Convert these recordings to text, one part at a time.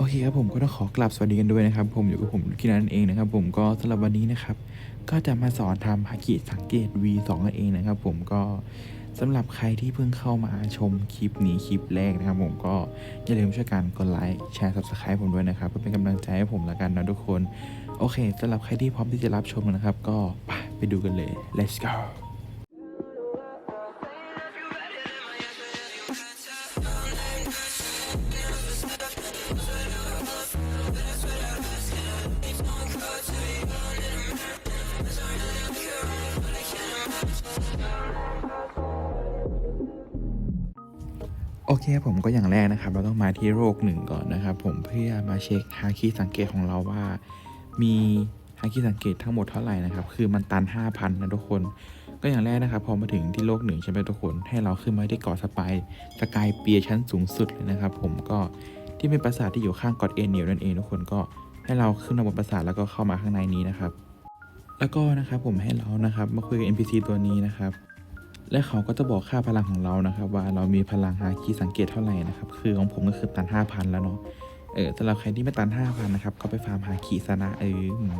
โอเคครับผมก็ต้องขอกลับสวัสดีกันด้วยนะครับ ผมอยู่กับผมกินันเองนะครับ ผมก็สำหรับวันนี้นะครับ ก็จะมาสอนทำฮากิสังเกต V2 กันเองนะครับ ผมก็สำหรับใครที่เพิ่งเข้ามาชมคลิปนี้คลิปแรกนะครับ ผมก็อย่าลืมช่วยกันกดไลค์แชร์ subscribe ผมด้วยนะครับเพื่อเป็นกำลังใจให้ผมละกันนะทุกคน โอเคสำหรับใครที่พร้อมที่จะรับชมนะครับ ก็ไปไปดูกันเลย let's go เคผมก็อย่างแรกนะครับ เราต้องมาที่โรคหนึ่งก่อนนะครับ ผมเพื่อมาเช็คฮาคิสังเกตของเราว่า มีฮาคิสังเกตทั้งหมดเท่าไหร่นะครับ คือมันตัน 5,000 นะทุกคน ก็อย่างแรกนะครับ พอมาถึงที่โลกหนึ่งใช่ไหมทุกคน ให้เราขึ้นมาที่เกาะสปายสกายเปียชั้นสูงสุดเลยนะครับ ผมก็ที่เป็นปราสาทที่อยู่ข้างเกาะเอเนียลนั่นเองทุกคนก็ให้เราขึ้นมาบนปราสาทแล้วก็เข้ามาข้างในนี้นะครับ แล้วก็นะครับผมให้เรานะครับมาคุยกับ NPC ตัวนี้นะครับ และเขาก็จะบอกค่าพลังของเรานะครับ ว่าเรามีพลังฮาคิสังเกตเท่าไหร่นะครับ คือของผมก็คือตัน5,000แล้วเนาะเออสำหรับใครที่ไม่ตัน5,000นะครับก็ไปฟาร์มฮาคิซะนะเออม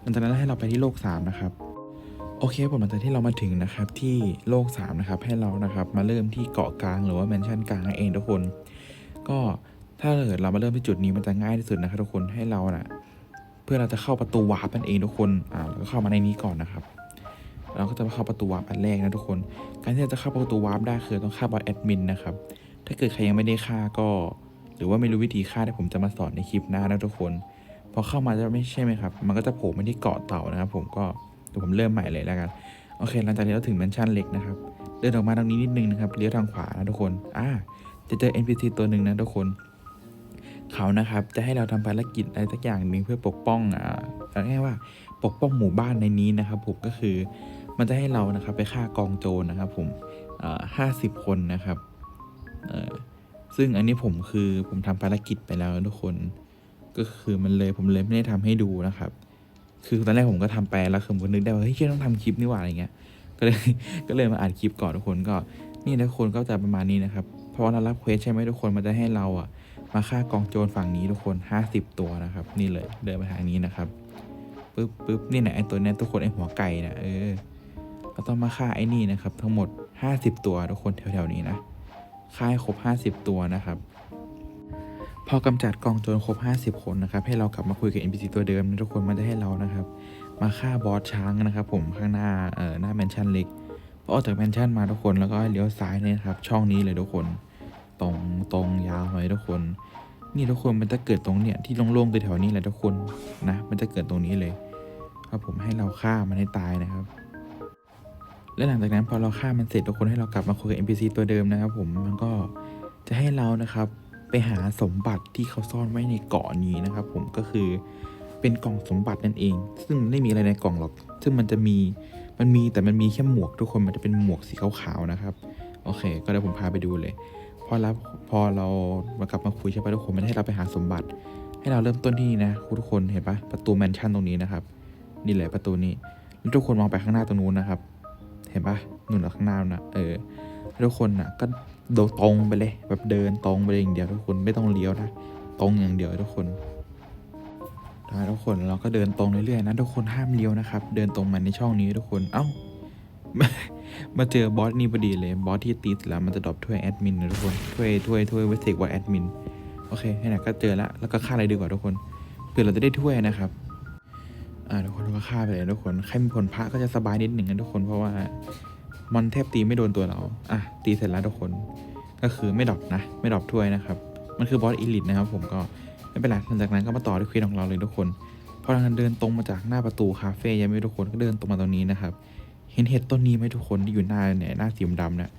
หลังจากนั้นให้เราไปที่โลก3นะครับโอเคผมหลังจากที่เรามาถึงนะครับที่โลก3นะครับให้เรานะครับมาเริ่มที่เกาะกลางหรือว่าแมนชั่นกลางเองทุกคน ก็ถ้าเกิดเรามาเริ่มที่จุดนี้มันจะง่ายที่สุดนะครับทุกคนให้เราน่ะเพื่อเราจะเข้าประตูวาร์ปนั่นเองทุกคนอ่าเราก็เข้ามาในนี้ก่อนนะครับ เราก็จะเข้าประตูวาร์ปอันแรกนะทุกคน การที่เราจะเข้าประตูวาร์ปได้คือต้องฆ่าบอสแอดมินนะครับ ถ้าเกิดใครยังไม่ได้ฆ่าก็ หรือว่าไม่รู้วิธีฆ่าที่ผมจะมาสอนในคลิปหน้านะทุกคน พอเข้ามาจะไม่ใช่ไหมครับ มันก็จะโผล่มาที่เกาะเต่านะครับ ผมก็เดี๋ยวผมเริ่มใหม่เลยแล้วกัน โอเค หลังจากนี้เราถึงแมนชั่นเล็กนะครับ เดินออกมาทางนี้นิดนึงนะครับ เลี้ยวทางขวานะทุกคน อ่า จะเจอ NPC ตัวหนึ่งนะทุกคน เขานะครับ จะให้เราทำภารกิจอะไรสักอย่างหนึ่งเพื่อปกป้อง อ่าง่ายว่า ปกป้องหมู่บ้านในนี้นะครับผมก็คือ มันจะให้เรานะครับไปฆ่ากองโจรนะครับ ผมห้าสิบคนนะครับซึ่งอันนี้ผมคือผมทำภารกิจไปแล้วทุกคน ก็คือมันเลยผมเลยไม่ได้ทำให้ดูนะครับ คือตอนแรกผมก็ทำไปแล้วคือผมก็นึกได้ว่าเฮ้ยเชื่อต้องทำคลิปนี่หว่าอะไรเงี้ย ก็เลยก็เลยมาอัดคลิปก่อนทุกคนก็นี่ทุกคนก็จะประมาณนี้นะครับเพราะว่าเรารับเควสใช่ไหมทุกคนมันจะให้เราอะมาฆ่ากองโจรฝั่งนี้ทุกคนห้าสิบตัวนะครับ นี่เลยเดินมาทางนี้นะครับปึ๊บปึ๊บนี่ไหนะไอตัวนี้ทุกคนไอหัวไก่นะเออ เราต้องมาฆ่าไอ้นี่นะครับ ทั้งหมด 50 ตัวทุกคนแถวๆนี้นะฆ่าให้ครบ 50 ตัวนะครับ พอกำจัดกองโจรครบ 50 คนนะครับ ให้เรากลับมาคุยกับ NPC ตัวเดิมนะทุกคนมันจะให้เรานะครับ มาฆ่าบอสช้างนะครับผมข้างหน้าเอ่อหน้าแมนชั่นเล็กพอออกจากแมนชั่นมาทุกคนแล้วก็เลี้ยวซ้ายเนี่ยนะครับ ช่องนี้เลยทุกคน ตรงตรงยาวเลยทุกคน นี่ทุกคนมันจะเกิดตรงเนี่ยที่โล่งๆตัวแถวนี้แหละทุกคนนะ มันจะเกิดตรงนี้เลย ครับผมให้เราฆ่ามันให้ตายนะครับ และหลังจากนั้นพอเราฆ่ามันเสร็จทุกคนให้เรากลับมาคุยกับ NPC ตัวเดิมนะครับผมมันก็จะให้เรานะครับไปหาสมบัติที่เขาซ่อนไว้ในเกาะนี้นะครับผมก็คือเป็นกล่องสมบัตินั่นเอง ซึ่งไม่มีอะไรในกล่องหรอก ซึ่งมันจะมีมันมีแต่มันมีแค่หมวกทุกคนมันจะเป็นหมวกสีขาวๆนะครับโอเค ก็เดี๋ยวผมพาไปดูเลย พอรับพอเรามากลับมาคุยใช่ปะทุกคนมันให้เราไปหาสมบัติ ให้เราเริ่มต้นที่นี่นะทุกคนเห็นปะประตูแมนชั่นตรงนี้นะครับ นี่แหละประตูนี้แล้วทุกคนมองไปข้างหน้าตรงนู้นนะครับ เห็นปะหนู่นข้างหน้านะเออทุกคนนะก็โดตรงไปเลย แบบเดินตรงไปเลยอย่างเดียวทุกคนไม่ต้องเลี้ยวนะตรงอย่างเดียวทุกคนได้ทุกคนเราก็เดินตรงเรื่อยๆนะทุกคนห้ามเลี้ยวนะครับ เดินตรงมาในช่องนี้ทุกคนเอ้ามาเจอบอสนี่พอดีเลยบอสที่ตีสิแล้วมันจะดรอปถ้วยแอดมินนะทุกคนถ้วยถ้วยถ้วยไว้เสกว่าแอดมินโอเคไหนก็เจอแล้วแล้วก็ฆ่าอะไรดีกว่าทุกคนเพื่อเราจะได้ถ้วยนะครับ อ่าทุกคนเราก็ฆ่าไปเลยทุกคนใครมีผลพระก็จะสบายนิดหนึ่งนะทุกคนเพราะว่ามันแทบตีไม่โดนตัวเรา อะ ตีเสร็จแล้วทุกคน ก็คือไม่ดรอปนะ ไม่ดรอปถ้วยนะครับ มันคือบอสอีลิทนะครับผมก็ไม่เป็นไรหลังจากนั้นก็มาต่อด้วยควีนของเราเลยทุกคนพอเราเดินตรงมาจากหน้าประตูคาเฟ่ยังไม่ทุกคนก็เดินตรงมาตรงนี้นะครับ เห็นเห็ดต้นนี้ไหมทุกคนที่อยู่หน้าเนี่ยหน้าสีดำเนี่ย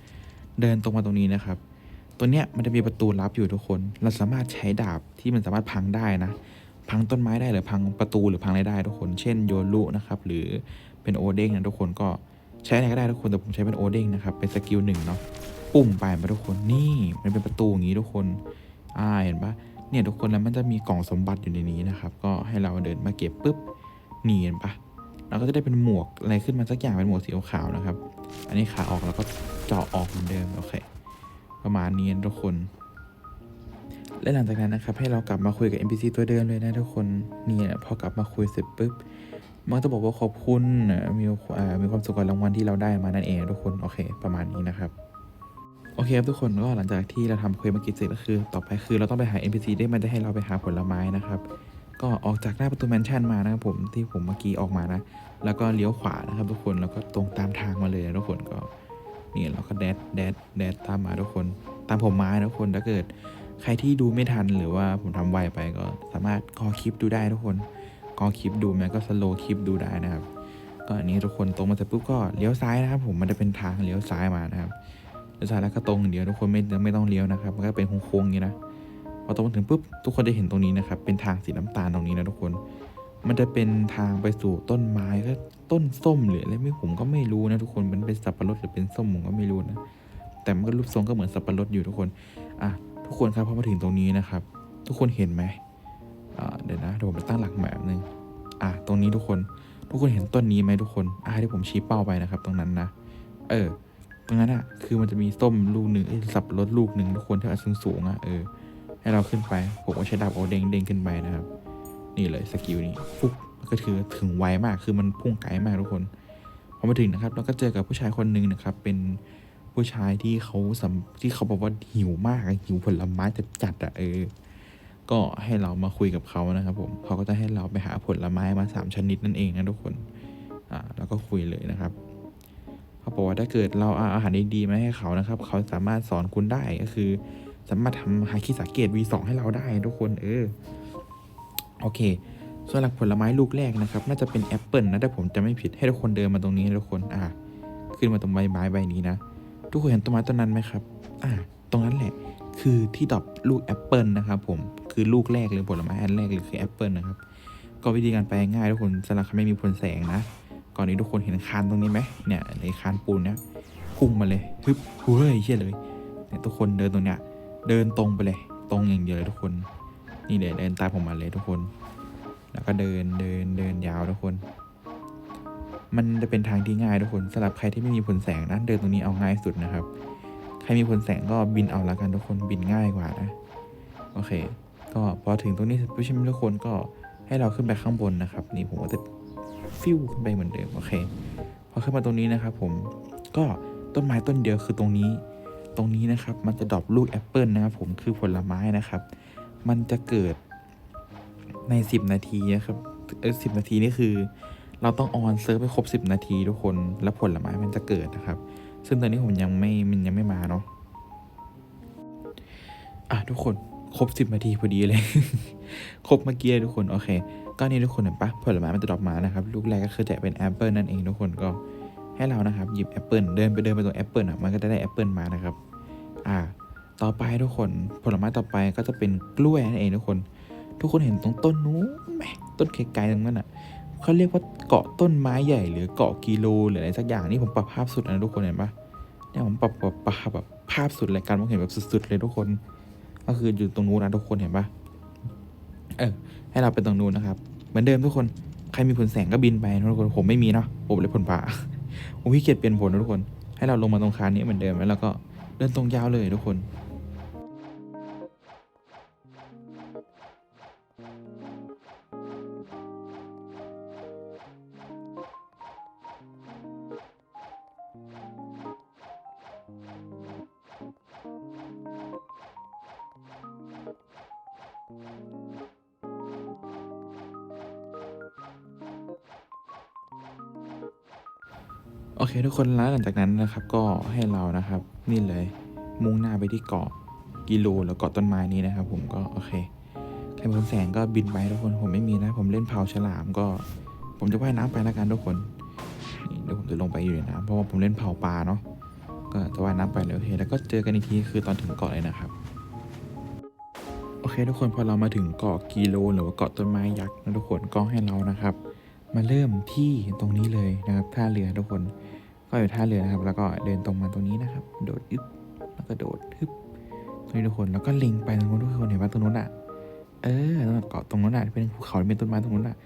เดินตรงมาตรงนี้นะครับ ตัวเนี้ยมันจะมีประตูลับอยู่ทุกคน เราสามารถใช้ดาบที่มันสามารถพังได้นะ พังต้นไม้ได้หรือพังประตูหรือพังอะไรได้ทุกคน เช่นโยรุนะครับหรือเป็นโอเด้งนะทุกคนก็ใช้อะไรก็ได้ทุกคนแต่ผมใช้เป็นโอเด้งนะครับเป็นสกิลหนึ่งเนาะปุ่มไปมาทุกคนนี่มันเป็นประตูอย่างนี้ทุกคนอ่าเห็นปะเนี่ยทุกคนแล้วมันจะมีกล่องสมบัติอยู่ในนี้นะครับก็ให้เราเดินมาเก็บปุ๊บนี่เห็นปะเราก็จะได้เป็นหมวกอะไรขึ้นมาสักอย่างเป็นหมวกสีขาวนะครับ อันนี้ขาออกแล้วก็เจาะออกเหมือนเดิมโอเคประมาณนี้ทุกคน และหลังจากนั้นนะครับให้เรากลับมาคุยกับ NPC ตัวเดิมเลยนะทุกคนเนี่ยพอกลับมาคุยเสร็จปุ๊บมันจะบอกว่าขอบคุณมีมีความสุขกับรางวัลที่เราได้มานั่นเองทุกคนโอเค ประมาณนี้นะครับโอเคครับทุกคนก็หลังจากที่เราทำเควสเมื่อกี้เสร็จก็คือ ต่อไปคือเราต้องไปหา NPC ได้มันจะให้เราไปหาผลไม้นะครับ ก็ออกจากหน้าประตูแมนชั่นมานะครับผมที่ผมเมื่อกี้ออกมานะ แล้วก็เลี้ยวขวานะครับทุกคนแล้วก็ตรงตามทางมาเลยนะทุกคนก็นี่เราก็แดดแดดแดดตามมาทุกคน ตามผมมาทุกคนถ้าเกิด ใครที่ดูไม่ทันหรือว่าผมทำไวไปก็สามารถกอคลิปดูได้ทุกคนกอคลิปดูแม้ก็สโลคลิปดูได้นะครับ ก็อันนี้ทุกคนตรงมาเสร็จปุ๊บก็เลี้ยวซ้ายนะครับ ผมมันจะเป็นทางเลี้ยวซ้ายมานะครับเลี้ยวซ้ายแล้วก็ตรงเดียวทุกคนไม่ไม่ต้องเลี้ยวนะครับมันก็เป็นโค้งๆอย่างนี้นะพอตรงมาถึงปุ๊บทุกคนจะเห็นตรงนี้นะครับ เป็นทางสีน้ำตาลตรงนี้นะทุกคน มันจะเป็นทางไปสู่ต้นไม้ก็ต้นส้มหรืออะไรไม่ผมก็ไม่รู้นะทุกคนมันเป็นสับปะรดหรือเป็นส้มผมก็ไม่รู้นะแต่มันก็รูปทรงก็เหมือนสับปะรดอยู่ทุกคนอะ ทุกคนครับพอมาถึงตรงนี้นะครับ ทุกคนเห็นไหมเดี๋ยวนะเดี๋ยวผมไปตั้งหลักแบบนึงอะตรงนี้ทุกคนทุกคนเห็นต้นนี้ไหมทุกคนอ่าที่ผมชี้เป้าไปนะครับ ตรงนั้นนะเออ ตรงนั้นอะคือมันจะมีส้มลูกหนึ่งสับรดลูกหนึ่งทุกคนที่สูงสูงอะเออให้เราขึ้นไป ผมก็ใช้ดาบเอาเด้งเด้งขึ้นไปนะครับ นี่เลยสกิลนี้ฟุกก็คือถึงไวมากคือมันพุ่งไกลมากทุกคนพอมาถึงนะครับ เราก็เจอกับผู้ชายคนหนึ่งนะครับ เป็น ผู้ชายที่เขาสัมที่เขาบอกว่าหิวมากหิวผลไม้จะจัดอะเออ ก็ให้เรามาคุยกับเขานะครับผมเขาก็จะให้เราไปหาผลไม้มาสามชนิดนั่นเองนะทุกคนอ่าแล้วก็คุยเลยนะครับเขาบอกว่าถ้าเกิดเราเอาอาหารดีๆมาให้เขานะครับ เขาสามารถสอนคุณได้ก็คือ สามารถทำฮาคิสาเกต V2 ให้เราได้ทุกคนเออโอเคส่วนหลักผลไม้ลูกแรกนะครับ น่าจะเป็นแอปเปิลนะถ้าผมจะไม่ผิดให้ทุกคนเดินมาตรงนี้ทุกคนอ่าขึ้นมาตรงใบไม้ใบนี้นะ ทุกคนเห็นต้นไม้ต้นนั้นไหมครับ อ่า ตรงนั้นแหละ คือที่ดอกลูกแอปเปิลนะครับผม คือลูกแรกเลยผลไม้อันแรกเลยคือแอปเปิลนะครับ ก็วิธีการไปง่ายทุกคนสำหรับใครไม่มีผลแสงนะ ก่อนนี้ทุกคนเห็นคานตรงนี้ไหมเนี่ยในคานปูนเนี่ยพุ่งมาเลยฮึบเฮ้ยเชี่ยเลย เนี่ยทุกคนเดินตรงเนี้ย เดินตรงไปเลย ตรงอย่างเดียวเลยทุกคน นี่เดินเดินตามผมมาเลยทุกคน แล้วก็เดินเดินเดินยาวทุกคน มันจะเป็นทางที่ง่ายทุกคนสำหรับใครที่ไม่มีผลแสงนะเดินตรงนี้เอาง่ายสุดนะครับ ใครมีผลแสงก็บินเอาละกันทุกคนบินง่ายกว่านะ โอเค ก็พอถึงตรงนี้เสร็จปุ๊บใช่ไหมทุกคนก็ให้เราขึ้นไปข้างบนนะครับ นี่ผมก็จะฟิวขึ้นไปเหมือนเดิมโอเค พอขึ้นมาตรงนี้นะครับ ผมก็ต้นไม้ต้นเดียวคือตรงนี้ ตรงนี้นะครับ มันจะดรอปลูกแอปเปิลนะครับผมคือผลไม้นะครับ มันจะเกิดใน 10 นาทีนะครับเออสินาทีนี่คือ เราต้องออนเซิร์ฟให้ครบ 10 นาทีทุกคน แล้วผลไม้มันจะเกิดนะครับ ซึ่งตอนนี้ผมยังไม่มันยังไม่มาเนาะอะทุกคนครบ 10 นาทีพอดีเลย ครบเมื่อกี้ทุกคนโอเค ก็นี่ทุกคนเห็นปะผลไม้มันจะดรอปมานะครับ ลูกแรกก็คือจะเป็นแอปเปิลนั่นเองทุกคนก็ให้เรานะครับหยิบแอปเปิลเดินไปเดินไปตรงแอปเปิลอะมันก็จะได้แอปเปิลมานะครับ อ่า ต่อไปทุกคนผลไม้ต่อไปก็จะเป็นกล้วยนั่นเองทุกคน ทุกคนเห็นตรงต้นนู้นไหมต้นไกลๆตรงนั้นอะ เขาเรียกว่าเกาะต้นไม้ใหญ่ หรือเกาะกิโลหรืออะไรสักอย่างนี่ผมปรับภาพสุดนะทุกคนเห็นปะเนี่ยผมปรับปรับปรับแบบภาพสุดเลยการมองเห็นแบบสุดๆเลยทุกคน ก็คืออยู่ตรงนู้นนะทุกคนเห็นปะเออให้เราไปตรงนู้นนะครับ เหมือนเดิมทุกคนใครมีผลแสงก็บินไปทุกคนผมไม่มีเนาะผมเลยผลผ่าผมขี้เกียจเปลี่ยนผลนะทุกคน ให้เราลงมาตรงคานนี้เหมือนเดิมแล้วเราก็เดินตรงยาวเลยทุกคน โอเค ทุกคนแล้วหลังจากนั้นนะครับก็ให้เรานะครับ นี่เลย มุ่งหน้าไปที่เกาะกิโลแล้วเกาะต้นไม้นี้นะครับ ผมก็โอเคใครมีแสงก็บินไปทุกคนผมไม่มีนะ ผมเล่นเผาฉลามก็ ผมจะว่ายน้ำไปแล้วกันทุกคนนี่เดี๋ยวผมจะลงไปอยู่ในน้ำเพราะว่าผมเล่นเผาปลาเนาะก็จะว่ายน้ำไปเลยโอเค แล้วก็เจอกันอีกทีคือตอนถึงเกาะเลยนะครับโอเค ทุกคนพอเรามาถึงเกาะกิโล หรือว่าเกาะต้นไม้ยักษ์นะทุกคนก็ให้เรานะครับ มาเริ่มที่ตรงนี้เลยนะครับท่าเรือทุกคน ก็อยู่ท่าเรือนะครับ แล้วก็เดินตรงมาตรงนี้นะครับ โดดยึบแล้วก็โดดฮึบตรงนี้ทุกคนแล้วก็ล็งไปตรงนู้นทุกคนเห็นว่าตรงนู้นอะเออตรงเกาะตรงนู้นอะเป็นภูเขาเป็นต้นไม้ตรงนู้นอะ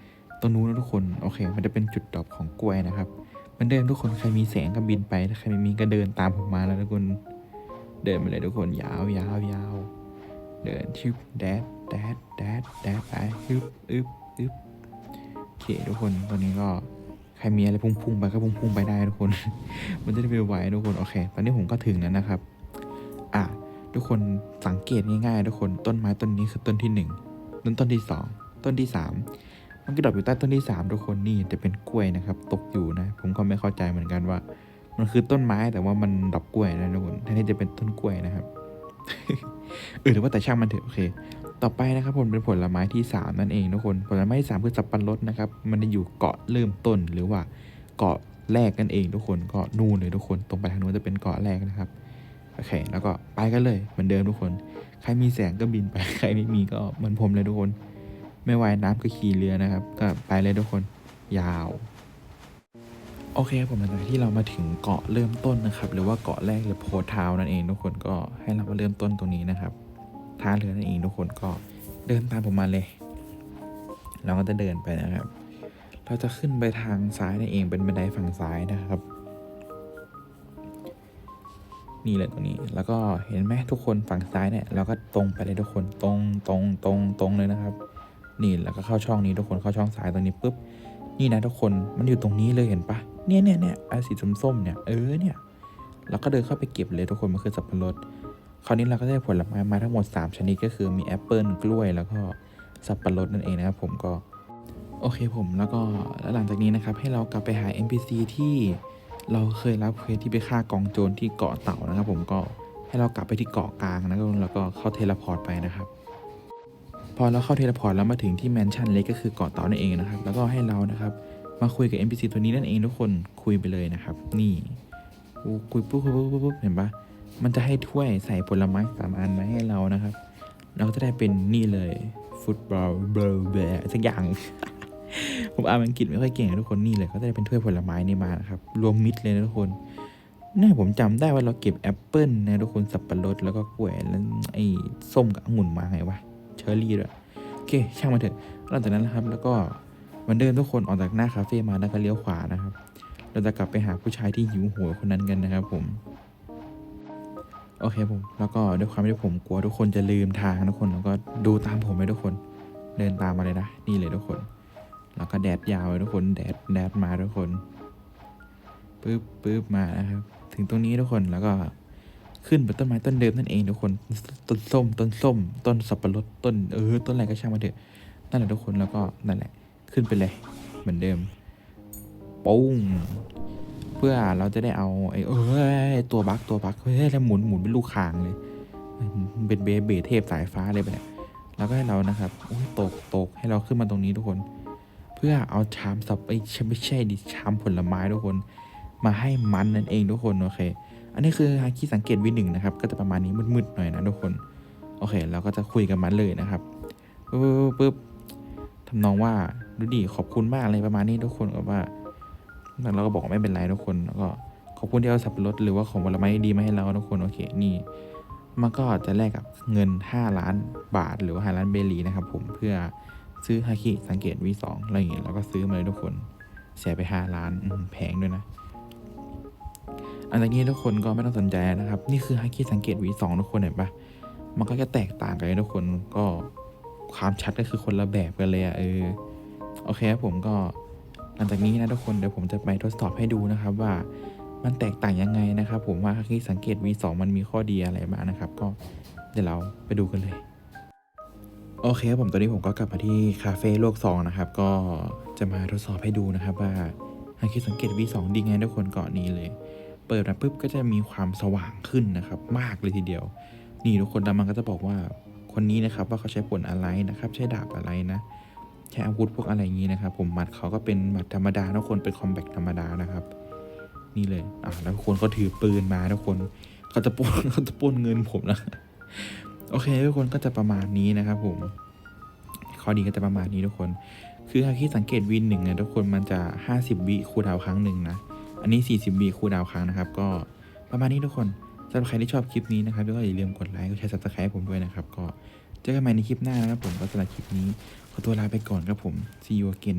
ตรงนู้นนะทุกคนโอเค มันจะเป็นจุดดรอปของกล้วยนะครับเหมันเดิมทุกคนใครมีแสงก็บินไปถ้าใครไม่มีก็เดินตามผมมาแล้วทุกคนเดินไปเลยทุกคนยาวยาวยาวเดินชิบแดดแดดแดดแดดไปฮึบอึบอึบโอเคทุกคนตอนนี้ก็ ใครมีอะไรพุ่งๆไปก็พุ่งๆไปได้ทุกคน มันจะได้ไปไหวทุกคนโอเค ตอนนี้ผมก็ถึงแล้วนะครับ อะทุกคนสังเกตง่ายๆ ทุกคนต้นไม้ต้นนี้คือต้นที่หนึ่งต้นต้นที่สองต้นที่สามมันก็ดอปอยู่ใต้ต้นที่สามทุกคนนี่จะเป็นกล้วยนะครับ ตกอยู่นะ ผมก็ไม่เข้าใจเหมือนกันว่า มันคือต้นไม้แต่ว่ามันดอกกล้วยนะทุกคนแทนที่จะเป็นต้นกล้วยนะครับเออหรือว่าแต่ช่างมันเถอะโอเค ต่อไปนะครับผมเป็นผลไม้ที่ 3 นั่นเองทุกคนผลไม้ที่สามคือสับปะรดนะครับ มันจะอยู่เกาะเริ่มต้นหรือว่าเกาะแรกกันเองทุกคนเก็นู่นเลยทุกคน ตรงไปทางนู้นจะเป็นเกาะแรกนะครับโอเค แล้วก็ไปกันเลยเหมือนเดิมทุกคน ใครมีแสงก็บินไปใครไม่มีก็เหมือนผมเลยทุกคน ไม่ว่ายน้ำก็ขี่เรือนะครับ ก็ไปเลยทุกคนยาว โอเคผมหลังจากที่เรามาถึงเกาะเริ่มต้นนะครับ หรือว่าเกาะแรกหรือโพทาวน์นั่นเองทุกคนก็ให้เรามาเริ่มต้นตรงนี้นะครับ ท่าเรือนั่นเองทุกคนก็เดินตามผมมาเลย เราก็จะเดินไปนะครับ เราจะขึ้นไปทางซ้ายนั่นเองเป็นบันไดฝั่งซ้ายนะครับ นี่เลยตรงนี้ แล้วก็เห็นไหมทุกคนฝั่งซ้ายเนี่ยเราก็ตรงไปเลยทุกคนตรงตรงตรงตรงเลยนะครับ นี่แล้วก็เข้าช่องนี้ทุกคนเข้าช่องซ้ายตรงนี้ปุ๊บนี่นะทุกคนมันอยู่ตรงนี้เลยเห็นปะเนี่ยเนี่ยเนี่ยไอ้สีส้มๆเนี่ยเออเนี่ยเราก็เดินเข้าไปเก็บเลยทุกคนมันคือสับปะรด คราวนี้เราก็ได้ผลไม้มาทั้งหมด 3 ชนิดก็คือมีแอปเปิลกล้วย แล้วก็สับปะรดนั่นเองนะครับผมก็โอเคผมแล้วก็แล้วหลังจากนี้นะครับ ให้เรากลับไปหา NPC ที่เราเคยรับเควสที่ไปฆ่ากองโจรที่เกาะเต่านะครับ ผมก็ให้เรากลับไปที่เกาะกลางนะครับแล้วก็เข้าเทเลพอร์ตไปนะครับ พอเราเข้าเทเลพอร์ตแล้วมาถึงที่แมนชั่นเล็กก็คือเกาะเต่านั่นเองนะครับ แล้วก็ให้เรานะครับมาคุยกับ NPC ตัวนี้นั่นเองทุกคนคุยไปเลยนะครับ นี่คุยปุ๊บปุ๊บปุ๊บปุ๊บเห็นปะ มันจะให้ถ้วยใส่ผลไม้สามอันมาให้เรานะครับ เราก็จะได้เป็นนี่เลยฟุตบอลเบอร์แบสักอย่าง ผมอ่านอังกฤษไม่ค่อยเก่งนะทุกคนนี่เลยเขาจะได้เป็นถ้วยผลไม้นี่มานะครับ รวมมิตรเลยนะทุกคนเนี่ยผมจำได้ว่าเราเก็บแอปเปิลนะทุกคนสับปะรดแล้วก็กล้วยแล้วไอ้ส้มกับองุ่นมาไงวะเชอร์รี่ด้วยโอเค ช่างมันเถอะหลังจากนั้นนะครับ แล้วก็มือนเดิมทุกคนออกจากหน้าคาเฟ่มาแล้วก็เลี้ยวขวานะครับ เราจะกลับไปหาผู้ชายที่หิวโหยคนนั้นกันนะครับผม โอเคผม แล้วก็ด้วยความที่ผมกลัวทุกคนจะลืมทางทุกคน แล้วก็ดูตามผมไปทุกคน เดินตามมาเลยนะ นี่เลยทุกคน แล้วก็แดดยาวเลยทุกคน แดดแดดมาทุกคนปึ๊บปึ๊บมานะครับ ถึงตรงนี้ทุกคน แล้วก็ขึ้นบนต้นไม้ต้นเดิมนั่นเองทุกคน ต้นส้ม ต้นส้ม ต้นสับปะรด ต้นเออ ต้นอะไรก็ช่างมันเถอะ นั่นแหละทุกคน แล้วก็นั่นแหละ ขึ้นไปเลย เหมือนเดิมปุ้ง เพื่อเราจะได้เอาไอ้เอ้ยตัวบักตัวบักเฮ้ยแล้วหมุนหมุนเป็นลูกคางเลยเป็นเบเบเทพสายฟ้าเลยไปเนี่ยแล้วก็ให้เรานะครับโอ้ยตกตกให้เราขึ้นมาตรงนี้ทุกคน เพื่อเอาชามสับไอ้ยไม่ใช่ดิชามผลไม้ทุกคน มาให้มันนั่นเองทุกคนโอเค อันนี้คือฮาคิสังเกตวิหนึ่งนะครับ ก็จะประมาณนี้มืดๆหน่อยนะทุกคน โอเค เราก็จะคุยกับมันเลยนะครับปึ๊บปึ๊บปึ๊บทำนองว่าดูดิขอบคุณมากอะไรประมาณนี้ทุกคนก็ว่า แล้วเราก็บอกไม่เป็นไรทุกคนแล้วก็ขอบคุณที่เอาสับปะรดหรือว่าของผลไม้ดีมาให้เราทุกคนโอเคนี่มันก็จะแลกกับเงิน 5 ล้านบาทหรือว่า5ล้านเบลีนะครับผมเพื่อซื้อฮาคิสังเกต V2 องอะไรอย่างเงี้ยเราก็ซื้อมาเลยทุกคนเสียไป 5 ล้านแพงด้วยนะอันนี้ทุกคนก็ไม่ต้องสนใจนะครับ นี่คือฮาคิสังเกต V2 ทุกคนเห็นปะมันก็จะแตกต่างกันเลยทุกคนก็ความชัดก็คือคนละแบบกันเลยอะเออโอเคครับผมก็ ลังจากนี้นะทุกคนเดี๋ยวผมจะไปทดสอบให้ดูนะครับว่ามันแตกต่างยังไงนะครับ ผมว่าที่สังเกต V2 มันมีข้อดีอะไรบ้างนะครับ ก็เดี๋ยวเราไปดูกันเลย โอเคผมตอนนี้ผมก็กลับมาที่คาเฟ่โลกสองนะครับ ก็จะมาทดสอบให้ดูนะครับว่าฮาคิสังเกต V2 ดีไงทุกคนเกาะนี้เลย เปิดมาปุ๊บก็จะมีความสว่างขึ้นนะครับ มากเลยทีเดียว นี่ทุกคนแล้วมันก็จะบอกว่าคนนี้นะครับว่าเขาใช้ผลอะไรนะครับ ใช้ดาบอะไรนะ ใช้อาวุธพวกอะไรอย่างนี้นะครับ ผมหมัดเขาก็เป็นหมัดธรรมดาทุกคนเป็นคอมแบทธรรมดานะครับ นี่เลยอ่าแล้วทุกคนเขาถือปืนมาทุกคนเขาจะป้นเขาจะป้นเงินผมนะโอเคทุกคนก็จะประมาณนี้นะครับ ผมข้อดีก็จะประมาณนี้ทุกคน คือหากที่สังเกตวินหนึ่งเนี่ยทุกคนมันจะ 50วิคูดาวครั้งหนึ่งนะอันนี้ 40วิคูดาวครั้งนะครับ ก็ประมาณนี้ทุกคนสำหรับใครที่ชอบคลิปนี้นะครับก็อย่าลืมกดไลค์กดแชร์ subscribe ให้ผมด้วยนะครับ ก็เจอกันใหม่ในคลิปหน้านะครับผมก็สำหรับคลิปนี้ ขอตัวลาไปก่อนครับผม see you again